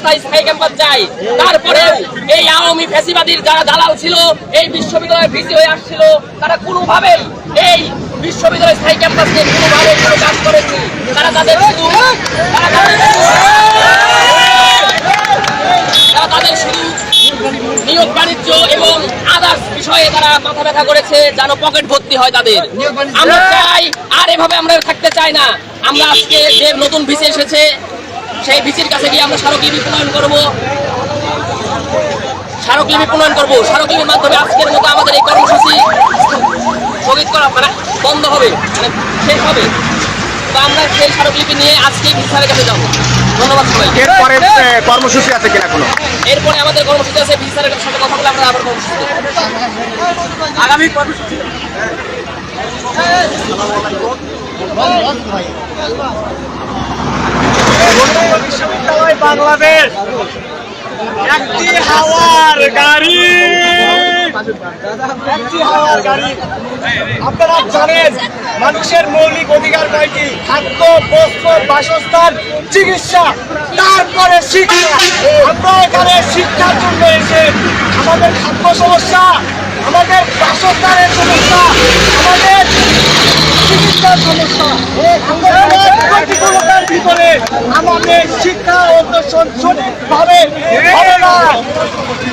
স্থায়ী স্থায়ী ক্যাম্পাস চাই। তারপরে এই আওয়ামী ফ্যাসিবাদীর যারা দালাল ছিল, এই বিশ্ববিদ্যালয়ে ভিসি হয়ে আসছিল, তারা কোনোভাবেই এই বিশ্ববিদ্যালয় স্থায়ী ক্যাম্পাস নিয়ে কোনোভাবে কোনো কাজ করেনি। তারা তাদের আদার্স বিষয়ে তারা মাথা ব্যথা করেছে, যেন পকেট ভর্তি হয় তাদের। আমরা চাই, আর এভাবে আমরা থাকতে চাই না। আমরা আজকে যে নতুন ভিসি এসেছে। সেই ভিসির কাছে গিয়ে আমরা স্মারকলিপি প্রণয়ন করব। স্মারকলিপি প্রণয়ন করব। স্মারকলিপির মাধ্যমে আজকের মতো আমাদের এই কর্মসূচি স্থগিত করা মানে বন্ধ হবে মানে শেষ হবে। তো আমরা সেই স্মারকলিপি নিয়ে আজকেই ভিসারের কাছে যাব। ধন্যবাদ সবাই এরপরে কর্মসূচি আছে কিনা কোনো? এরপরে আমাদের কর্মসূচি আছে ভিসারের সাথে কথা বলে আমরা আবার কর্মসূচি আগামী কর্মসূচি। বিশ্ববিদ্যালয় বাংলাদেশ। একটি হাওয়ার গাড়ি। একটি হাওয়ার গাড়ি। আপনারা জানেন, মানুষের মৌলিক অধিকার কয়টি খাদ্য, বস্ত্র, বাসস্থান, চিকিৎসা, তারপরে শিক্ষা। আমরা এখানে শিক্ষার জন্য এসে আমাদের খাদ্য সমস্যা, আমাদের বাসস্থানের সমস্যা, আমাদের চিকিৎসার সমস্যা প্রতিকূলতার ভিতরে আমাদের শিক্ষা অন্বেষণ সঠিকভাবে হবে না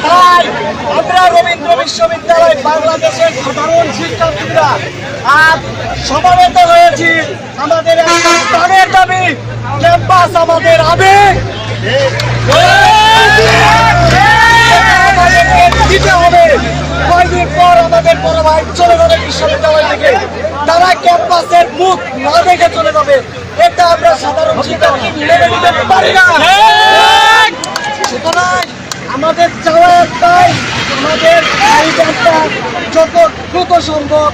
তাই আমরা রবীন্দ্র বিশ্ববিদ্যালয় বাংলাদেশের সাধারণ শিক্ষার্থীরা আজ সমাবেত হয়েছি আমাদের একটা প্রাণের দাবি ক্যাম্পাস আমাদের আবেগ না দেখে চলে যাবে। এটা আমরা সাধারণ শিক্ষার্থী মেনে নিতে পারি না। সুতরাং আমাদের চাওয়া একটাই, আমাদের ক্যাম্পাস যত দ্রুত সম্ভব,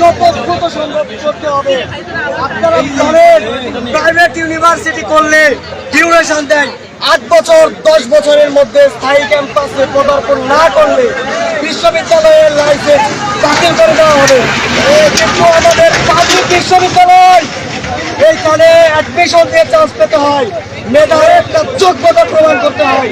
যত দ্রুত সম্ভব করতে হবে। আপনারা জানেন, প্রাইভেট ইউনিভার্সিটি করলে ডিউরেশন দেয় আট বছর, দশ বছরের মধ্যে স্থায়ী ক্যাম্পাসে পদার্পণ না করলে বিশ্ববিদ্যালয়ের লাইসেন্স বাতিল করে দেওয়া হবে। কিন্তু আমাদের বিশ্ববিদ্যালয়। এইখানে অ্যাডমিশন দিয়ে চান্স পেতে হয়। মেধার একটা যোগ্যতা প্রমাণ করতে হয়।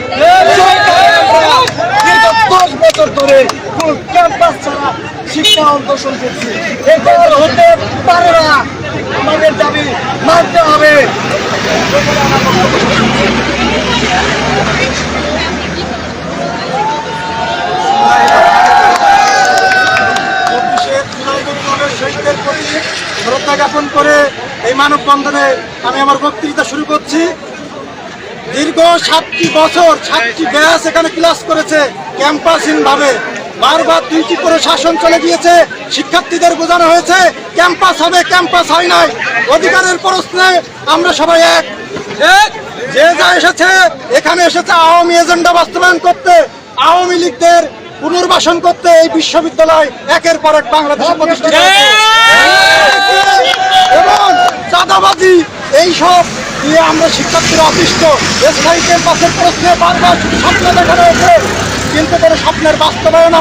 দশ বছর ধরে পুরো ক্যাম্পাস ছাড়া শিক্ষা অন্তর্ষণ করছি। এরপর হতে পারে না। আমাদের দাবি মানতে করে এই মানববন্ধনে আমি আমার বক্তৃতা শুরু করছি। দীর্ঘ সাতটি বছর, সাতটি ব্যাস এখানে ক্লাস করেছে ক্যাম্পাসহীন ভাবে বারবার দুইটি করে শাসন চলে গিয়েছে, শিক্ষার্থীদের বোঝানো হয়েছে, ক্যাম্পাস হবে, ক্যাম্পাস হয় নাই। অধিকারের প্রশ্নে আমরা সবাই এক। যে যা এসেছে, এখানে এসেছে আওয়ামী এজেন্ডা বাস্তবায়ন করতে। আওয়ামী লীগদের পুনর্বাসন করতে এই বিশ্ববিদ্যালয় একের পর এক বাংলাদেশে প্রতিষ্ঠিত এবং চাঁদাবাজি, এইসব দিয়ে আমরা শিক্ষার্থীরা অতিষ্ঠ। স্থায়ী ক্যাম্পাসের প্রশ্নে বারবার স্বপ্ন দেখানো হয়েছে, কিন্তু কোনো স্বপ্নের বাস্তবায়ন